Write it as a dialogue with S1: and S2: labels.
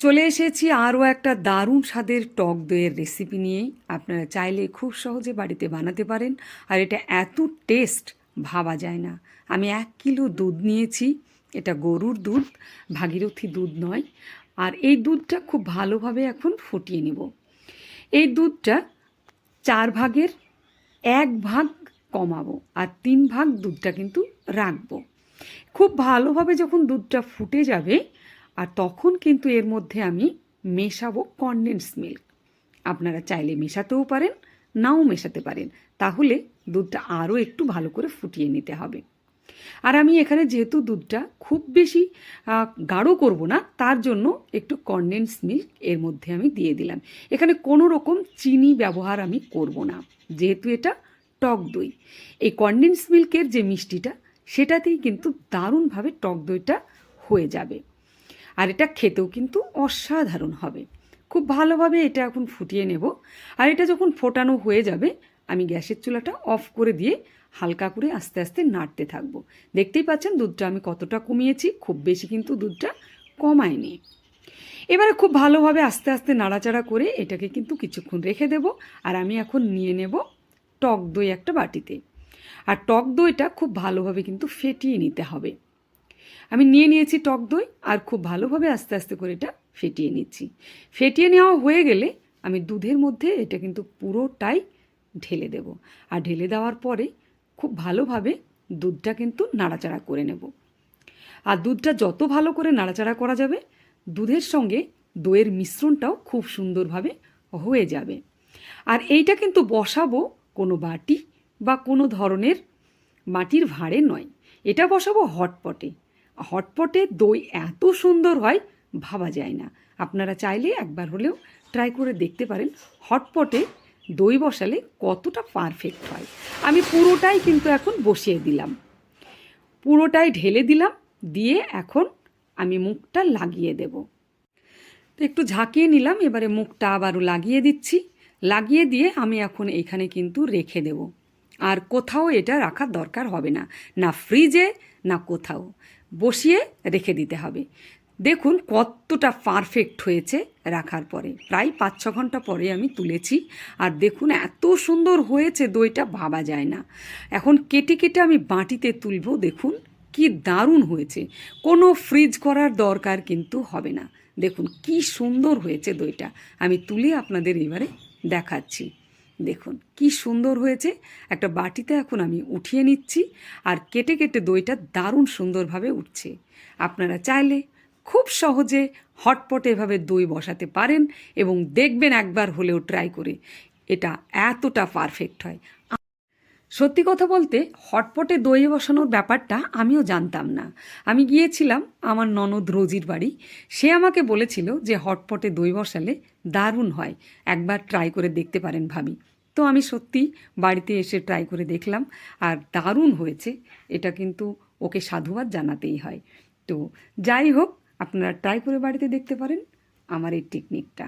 S1: চলে এসেছি আরও একটা দারুণ স্বাদের টক দইয়ের রেসিপি নিয়েই। আপনারা চাইলে খুব সহজে বাড়িতে বানাতে পারেন আর এটা এত টেস্ট ভাবা যায় না। আমি এক কিলো দুধ নিয়েছি, এটা গরুর দুধ, ভাগীরথী দুধ নয়। আর এই দুধটা খুব ভালোভাবে এখন ফুটিয়ে নেব। এই দুধটা চার ভাগের এক ভাগ কমাবো আর তিন ভাগ দুধটা কিন্তু রাখব। খুব ভালোভাবে যখন দুধটা ফুটে যাবে আর তখন কিন্তু এর মধ্যে আমি মেশাবো কনডেন্স মিল্ক আপনারা চাইলে মেশাতেও পারেন, নাও মেশাতে পারেন। তাহলে দুধটা আরও একটু ভালো করে ফুটিয়ে নিতে হবে। আর আমি এখানে যেহেতু দুধটা খুব বেশি গাঢ় করব না, তার জন্য একটু কনডেন্স মিল্ক এর মধ্যে আমি দিয়ে দিলাম। এখানে কোনো রকম চিনি ব্যবহার আমি করব না, যেহেতু এটা টক দই। এই কনডেন্স মিল্কের যে মিষ্টিটা, সেটাতেই কিন্তু দারুণভাবে টক দইটা হয়ে যাবে। আর এটা খেতেও কিন্তু অসাধারণ হবে। খুব ভালোভাবে এটা এখন ফুটিয়ে নেব। আর এটা যখন ফোটানো হয়ে যাবে, আমি গ্যাসের চুলাটা অফ করে দিয়ে হালকা করে আস্তে আস্তে নাড়তে থাকব। দেখতেই পাচ্ছেন দুধটা আমি কতটা কমিয়েছি, খুব বেশি কিন্তু দুধটা কমায়নি। এবারে খুব ভালোভাবে আস্তে আস্তে নাড়াচাড়া করে এটাকে কিন্তু কিছুক্ষণ রেখে দেব আর আমি এখন নিয়ে নেব টক দই একটা বাটিতে। আর টক দইটা খুব ভালোভাবে কিন্তু ফেটিয়ে নিতে হবে। আমি নিয়ে নিয়েছি টক দই আর খুব ভালোভাবে আস্তে আস্তে করে এটা ফেটিয়ে নিচ্ছি। ফেটিয়ে নেওয়া হয়ে গেলে আমি দুধের মধ্যে এটা কিন্তু পুরোটাই ঢেলে দেব। আর ঢেলে দেওয়ার পরে খুব ভালোভাবে দুধটা কিন্তু নাড়াচাড়া করে নেব। আর দুধটা যত ভালো করে নাড়াচাড়া করা যাবে, দুধের সঙ্গে দইয়ের মিশ্রণটাও খুব সুন্দরভাবে হয়ে যাবে। আর এইটা কিন্তু বসাবো কোনো বাটি বা কোনো ধরনের মাটির ভাঁড়ে নয়। এটা বসাবো হটপটে। হটপটে দই এত সুন্দর হয়, ভাবা যায় না। আপনারা চাইলে একবার হলেও ট্রাই করে দেখতে পারেন হটপটে দই বসালে কতটা পারফেক্ট হয়। আমি পুরোটাই কিন্তু এখন বসিয়ে দিলাম। পুরোটাই ঢেলে দিলাম, দিয়ে এখন আমি মুখটা লাগিয়ে দেব। তো একটু ঝাঁকিয়ে নিলাম, এবারে মুখটা আবারও লাগিয়ে দিচ্ছি। লাগিয়ে দিয়ে আমি এখন এখানে কিন্তু রেখে দেব। আর কোথাও এটা রাখার দরকার হবে না না ফ্রিজে না কোথাও। বসিয়ে রেখে দিতে হবে। দেখুন কতটা পারফেক্ট হয়েছে রাখার পরে। প্রায় পাঁচ ছ ঘণ্টা পরে আমি তুলেছি। আর দেখুন এত সুন্দর হয়েছে দইটা, ভাবা যায় না। এখন কেটে কেটে আমি বাটিতে তুলব, দেখুন কি দারুণ হয়েছে। কোনো ফ্রিজ করার দরকার কিন্তু হবে না। দেখুন কি সুন্দর হয়েছে দইটা। আমি তুলে আপনাদের এবারে দেখাচ্ছি। দেখুন, কি সুন্দর হয়েছে। একটা বাটিতে এখন আমি উঠিয়ে নিচ্ছি আর কেটে কেটে দইটা দারুণ সুন্দরভাবে উঠছে। আপনারা চাইলে খুব সহজে হটপটে এভাবে দই বসাতে পারেন এবং দেখবেন একবার হলেও ট্রাই করে। এটা এতটা পারফেক্ট হয়। সত্যি কথা বলতে, হটপটে দই বসানোর ব্যাপারটা আমিও জানতাম না। আমি গিয়েছিলাম আমার ননদ রোজির বাড়ি। সে আমাকে বলেছিল যে হটপটে দই বসালে দারুণ হয়। একবার ট্রাই করে দেখতে পারেন ভাবি। তো আমি সত্যি বাড়িতে এসে ট্রাই করে দেখলাম আর দারুণ হয়েছে। এটা কিন্তু ওকে সাধুবাদ জানাতেই হয়। তো যাই হোক, আপনারা ট্রাই করে বাড়িতে দেখতে পারেন আমার এই টেকনিকটা